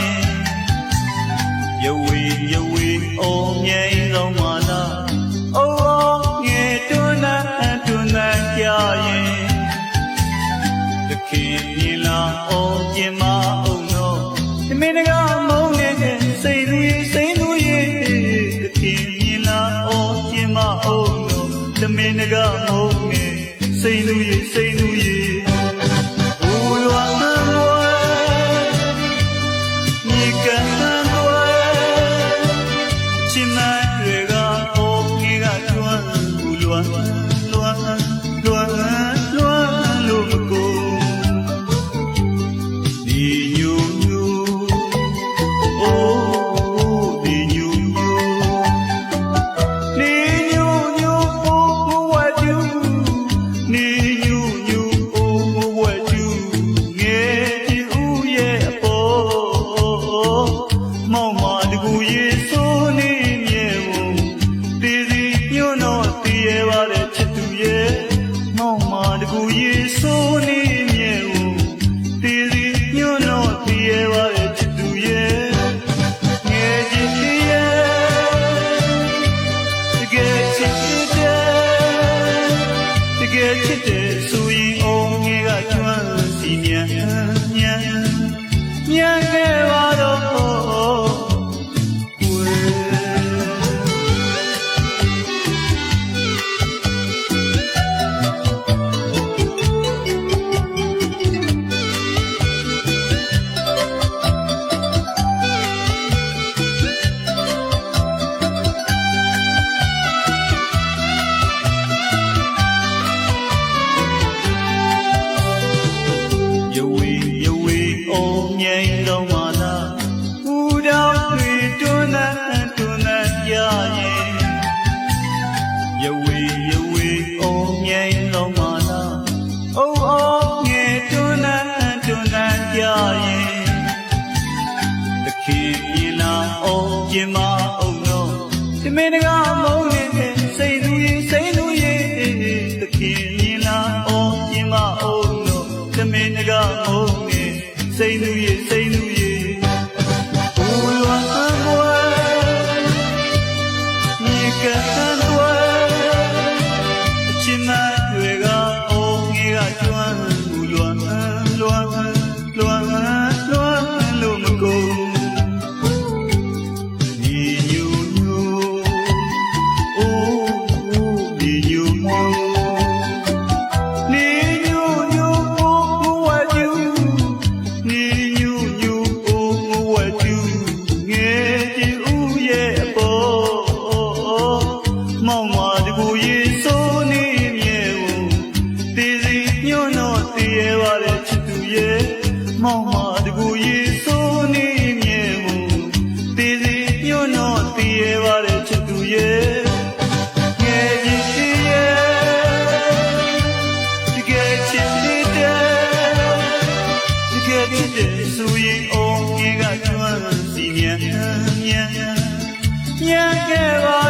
ရင်ယဝေယဝေအိုငိမ့်လုံးမလာအိုငယ်တွန်းနှံတွန်းနှံကြရင်တခင်မြင်လာအိုကျင်မအောင်တော့ဒီမင်းက အိုငိမ့်တော့မလားဦးတော်တွေတွန်းနှံတွန်းနှံကြရင်ယဝေယဝေအိုငိမ့်တော့မလားအိုးအိုးငယ်တွန်းနှံတွန်းနှံကြရင်တခင်မြင်လာအိုးကျင်မအောင်တော့ဒီမင်းကမုန်းနေတဲ့စိတ်လူရင်စိတ်လူရင်တခင်မြင်လာအိုးကျင်မအောင်တော့ဒီမင်းကမု န်းနေစိ မောင်မတကူရေစိုးနေမြဲဦးတည်စီညွန့်တော့တည်ရပါတဲ့ချစ်သူရဲ့ငယ်ကြီးရှိရဲ့တကယ်ချစ်နေတဲ့တကယ်ချစ်တဲ့ဆိုရင်အောင်ကြီးကကျွမ်းစီမြန်မြန်မြန်ခဲ့ပါတော့ငယ်ကျွမ်းရဲ့